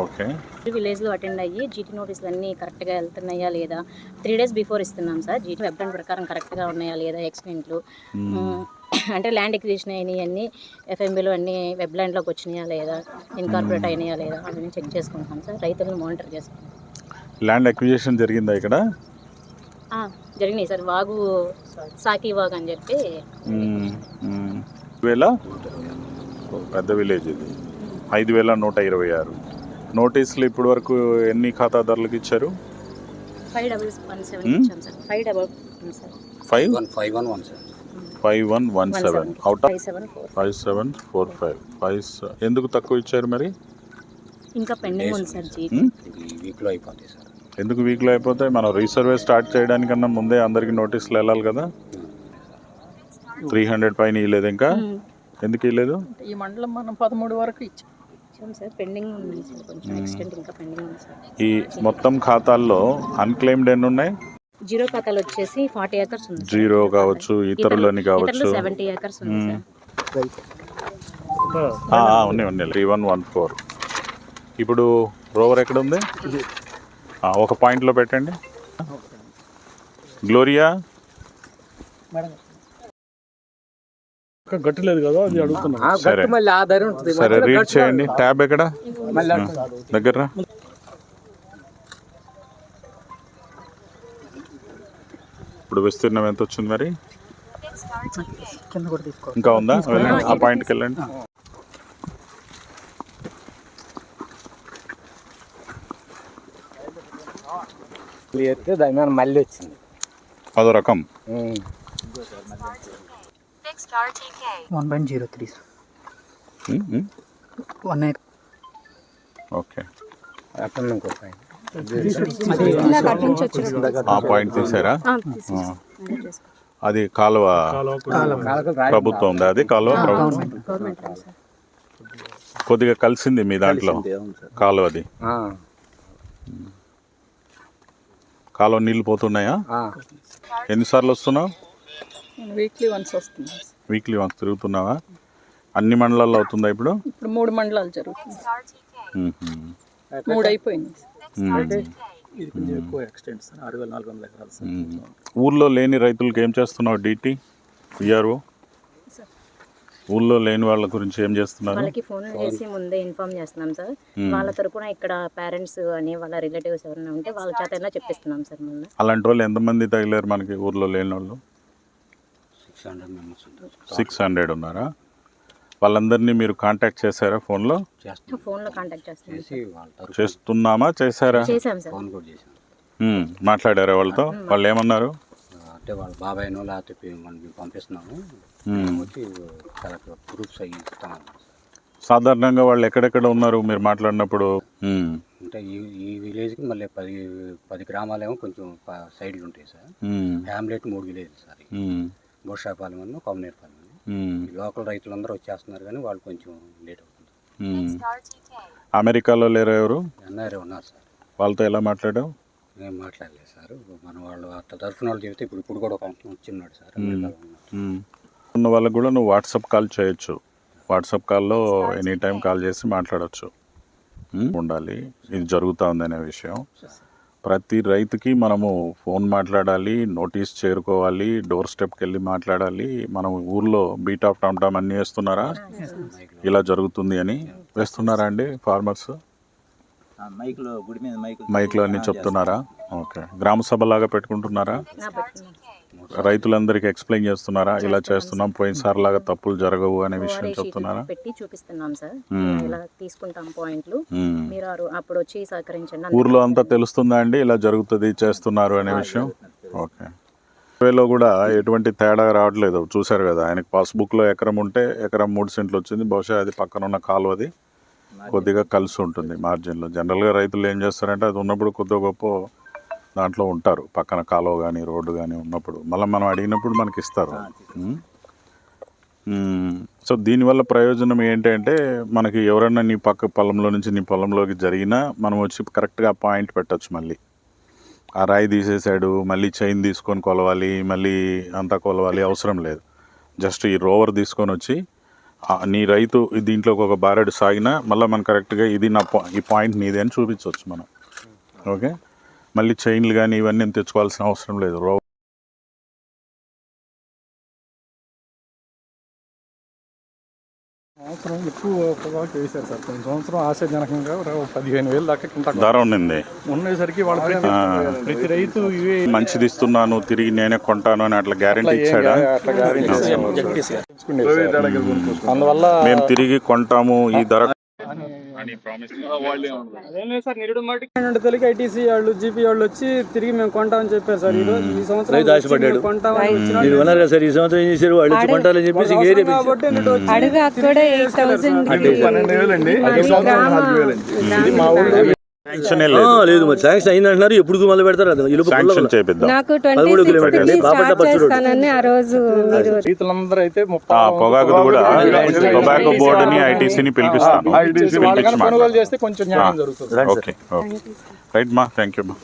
Okay. విలేజ్లో attend అయ్యి GT నోటీసులు అన్నీ కరెక్ట్గా వెళ్తున్నాయా లేదా? త్రీ డేస్ బిఫోర్ ఇస్తున్నాం సార్. జీటీ వెబ్ ప్రకారం కరెక్ట్గా ఉన్నాయా లేదా? ఎక్స్టెంట్లు అంటే ల్యాండ్ ఎక్విజిషన్ అయినాయి అన్నీ ఎఫ్ఎంబీలో అన్నీ వెబ్ ల్యాండ్లోకి వచ్చినాయా లేదా? ఇన్కార్పొరేట్ అయినాయా లేదా? అవన్నీ చెక్ చేసుకుంటాం సార్. రైతులను మానిటర్ చేసుకుంటాం ల్యాండ్ అక్విజిషన్ జరిగిందా ఇక్కడ? జరిగినాయి సార్. వాగు సాకి వాగు అని చెప్పి. వేల ఓ, పెద్ద విలేజ్ ఇది. ఐదు వేల నూట ఇరవై ఆరు. నోటీసులు ఇప్పటి వరకు ఎన్ని ఖాతాదారులకు ఇచ్చారు? Five double one seven Hmm? ఇచ్చాం sir. Five double sir. Five? One five one one sir five one one one seven. Seven. Out of five seven four. Five five. ఎందుకు తక్కువ ఇచ్చారు మరి? ఇంకా పెండింగ్ ఉంది సార్ జీటీ మ్మ్? ఇది వీక్లో అయిపోతాయి సార్. ఎందుకు వీక్లో అయిపోతే మనం రీసర్వే స్టార్ట్ చేయడానికన్నా ముందే అందరికి నోటీసులు వెళ్ళాలి కదా? త్రీ హండ్రెడ్ పైన ఇవ్వలేదు ఇంకా? ఎందుకు ఇవ్వలేదు ఈ మండలం మనం పదమూడు వరకు ఇచ్చాం. సార్ పెండింగ్ ఉంది సార్ కొంచెం ఎక్స్టెంట్ ఇంకా పెండింగ్ ఉంది సార్. ఈ మొత్తం ఖాతాల్లో అన్క్లెయిమ్డ్ ఎన్ని ఉన్నాయి? జీరో ఖాతాలు వచ్చేసి ఫార్టీ ఏకర్స్ ఉంది సార్. జీరో కావచ్చు ఇతరులని కావచ్చు. సెవెంటీ ఏకర్స్ ఉంది సార్ ఆ, ఆ, ఉన్నాయి ఉన్నాయి. Three one one four. ఇప్పుడు రోవర్ ఎక్కడ ఉంది? ఆ, ఒక పాయింట్లో పెట్టండి. గ్లోరియా? గట్టలేదు కదా అది అడుగుతున్నా. సరే. రీడ్ చేయండి. ట్యాబ్ ఎక్కడ? మళ్ళీ దగ్గర. ఇప్పుడు విస్తీర్ణం ఎంత వచ్చింది మరి? ఇంకా ఉందా? వెళ్ళండి. ఆ పాయింట్కి వెళ్ళండి. దాని మీద మళ్ళీ వచ్చింది. అదో రకం. One point zero three um, um. One eight okay అక్కడ పాయింట్ ఆ పాయింట్ తీసారా. అది కాలువ ప్రభుత్వం ఉంది? అది కాలువ ప్రభుత్వం? Government sir. కొద్దిగా కలిసింది మీ దాంట్లో కాలువది. కాలువ నీళ్ళు పోతున్నాయా? ఎన్నిసార్లు వస్తున్నావు? వీక్లీ వన్స్ వస్తుంది. వీక్లీ వన్స్ తిరుగుతున్నావా? అన్ని మండలాల్లో అవుతుందా ఇప్పుడు? ఇప్పుడు మూడు మండలాలు జరుగుతుంది. మూడు అయిపోయింది. ఊర్లో లేని రైతులకి ఏం చేస్తున్నావు డిటి విఆర్ఓ? ఊర్లో లేని వాళ్ళ గురించి ఏం చేస్తున్నారు? వాళ్ళకి ఫోన్ చేసి ముందే ఇన్ఫార్మ్ చేస్తున్నాం సార్. వాళ్ళ తరపున ఇక్కడ పేరెంట్స్ అని వాళ్ళ రిలేటివ్స్ ఎవరైనా ఉంటే వాళ్ళ చేత అయినా చెప్పిస్తున్నాం సార్ ముందు. అలాంటి వాళ్ళు ఎంతమంది తగిలారు మనకి ఊర్లో లేని వాళ్ళు? సిక్స్ హండ్రెడ్ మెంబర్స్ ఉంటారు. సిక్స్ హండ్రెడ్ ఉన్నారా? వాళ్ళందరినీ మీరు కాంటాక్ట్ చేశారా ఫోన్లో? చేస్తాం ఫోన్లో కాంటాక్ట్ చేస్తున్నాం చేసి వాళ్ళ తరఫు చేస్తున్నామా? చేశారా? ఫోన్ కూడా మ్మ్. మాట్లాడారా వాళ్ళతో? వాళ్ళు ఏమన్నారు? అంటే వాళ్ళ బాబాయ్నో లేకపోతే మేము పంపిస్తున్నాము. మ్మ్. వచ్చి ప్రూఫ్స్ ఇస్తామన్నారు సార్. సాధారణంగా వాళ్ళు ఎక్కడెక్కడ ఉన్నారు మీరు మాట్లాడినప్పుడు. అంటే ఈ ఈ విలేజ్కి మళ్ళీ పది పది గ్రామాలేమో కొంచెం ప- సైడ్లు ఉంటాయి సార్. ఫ్యామిలీ మూడు విలేజ్ సార్. బోషాపాలెం అన్న కొమ్మనేరపాలెం అని మ్మ్. లోకల్ రైతులందరూ వచ్చేస్తున్నారు కానీ వాళ్ళు కొంచెం లేట్ అవుతుంది మ్మ్. అమెరికాలో లేరు ఎవరు? ఎన్ఆర్ఏ ఉన్నారు సార్. వాళ్ళతో ఎలా మాట్లాడావు? ఏం మాట్లాడలేదు సార్. మన వాళ్ళు అట్లా తరఫున వాళ్ళు చెబితే ఇప్పుడు ఇప్పుడు కూడా ఒక వచ్చిన్నాడు సార్. మ్మ్. ఉన్న వాళ్ళకు కూడా నువ్వు వాట్సాప్ కాల్ చేయొచ్చు. వాట్సాప్ కాల్లో ఎనీ టైం కాల్ చేసి మాట్లాడవచ్చు మ్మ్? ఉండాలి. ఇది జరుగుతూ ఉందనే విషయం. ప్రతి రైతుకి మనము ఫోన్ మాట్లాడాలి నోటీస్ చేరుకోవాలి డోర్ స్టెప్కి వెళ్ళి మాట్లాడాలి. మనం ఊర్లో బీట్ ఆఫ్ టమ్ టమ్ అన్నీ వేస్తున్నారా? ఇలా జరుగుతుంది అని వేస్తున్నారా అండి ఫార్మర్స్? మైక్లో గుడి మీద మైక్ మైక్లో అన్ని చెప్తున్నారా? ఓకే. గ్రామ సభ లాగా పెట్టుకుంటున్నారా రైతులందరికీ ఎక్స్ప్లెయిన్ చేస్తున్నారా? ఇలా చేస్తున్నాం పోయినసారి లాగా తప్పులు జరగవు అనే విషయం చెప్తున్నారా? పెట్టి చూపిస్తున్నాం సార్. ఇలా తీసుకుంటాం పాయింట్లు. మీరు అప్పుడు వచ్చి సహకరించండి. ఊర్లో అంతా తెలుస్తుందా అండి? ఇలా జరుగుతుంది చేస్తున్నారు అనే విషయం? ఓకే. సర్వేలో కూడా ఎటువంటి తేడా రావట్లేదు. చూశారు కదా ఆయనకి పాస్బుక్లో ఎకరం ఉంటే ఎకరం మూడు సెంట్లు వచ్చింది. బహుశా అది పక్కన ఉన్న కాలువది. కొద్దిగా కలిసి ఉంటుంది మార్జిన్లో. జనరల్గా రైతులు ఏం చేస్తారంటే అది ఉన్నప్పుడు కొద్దిగా గొప్ప దాంట్లో ఉంటారు. పక్కన కాలువ కానీ రోడ్డు కానీ ఉన్నప్పుడు. మళ్ళీ మనం అడిగినప్పుడు మనకి ఇస్తారు. సో దీనివల్ల ప్రయోజనం ఏంటంటే మనకి ఎవరన్నా నీ పక్క పొలంలో నుంచి నీ పొలంలోకి జరిగినా మనం వచ్చి కరెక్ట్గా పాయింట్ పెట్టచ్చు మళ్ళీ. ఆ రాయి తీసేసాడు మళ్ళీ చైన్ తీసుకొని కొలవాలి మళ్ళీ అంతా కొలవాలి అవసరం లేదు. జస్ట్ ఈ రోవర్ తీసుకొని వచ్చి నీ రైతు దీంట్లో ఒక బారెడు సాగినా మళ్ళీ మనం కరెక్ట్గా ఇది నా ఈ పాయింట్ నీది అని చూపించవచ్చు మనం. ఓకే? మళ్ళీ చైన్లు కానీ ఇవన్నీ తెచ్చుకోవాల్సిన అవసరం లేదు. సంవత్సరం ఎక్కువ పొగాకు వేశారు సార్. కొన్ని సంవత్సరం ఆశాజనకంగా ఒక పదిహేను వేలు దాకా కింద ధర ఉండింది. ఉండేసరికి వాళ్ళు ప్రతి ప్రతి రైతు ఇవే మంచిది ఇస్తున్నాను తిరిగి నేనే కొంటాను అని అట్లా గ్యారంటీ ఇచ్చాడా? అట్లా guarantee ఇచ్చేవాళ్ళు. అందువల్ల మేము తిరిగి కొంటాము ఈ ధర తెలుగు ఐటీసీ వాళ్ళు జీపీ వాళ్ళు వచ్చి తిరిగి మేము కొంటామని చెప్పారు సార్. ఈ రోజు ఈ సంవత్సరం కొంటామని సార్ ఈ సంవత్సరం ఏం చేశారు? వాళ్ళు వచ్చి కొంటారని చెప్పేసి ఎయిట్ థౌసండ్ పన్నెండు వేలండి. మా ఊళ్ళో లేదు. లేదు మరి. శాంక్షన్ అయింది అంటున్నారు ఎప్పుడు మొదలు పెడతారు అది నాకు ట్వంటీ ఆ రోజు రైతులందరూ అయితే ముప్పై ఆ పొగాకు కూడా. టొబాకో బోర్డుని ఐటీసీని పిలిపిస్తాను కొనుగోలు మాట్లాడతాను. చేస్తే కొంచెం న్యాయం జరుగుతుంది. Okay okay. రైట్ మా థ్యాంక్ యూ మా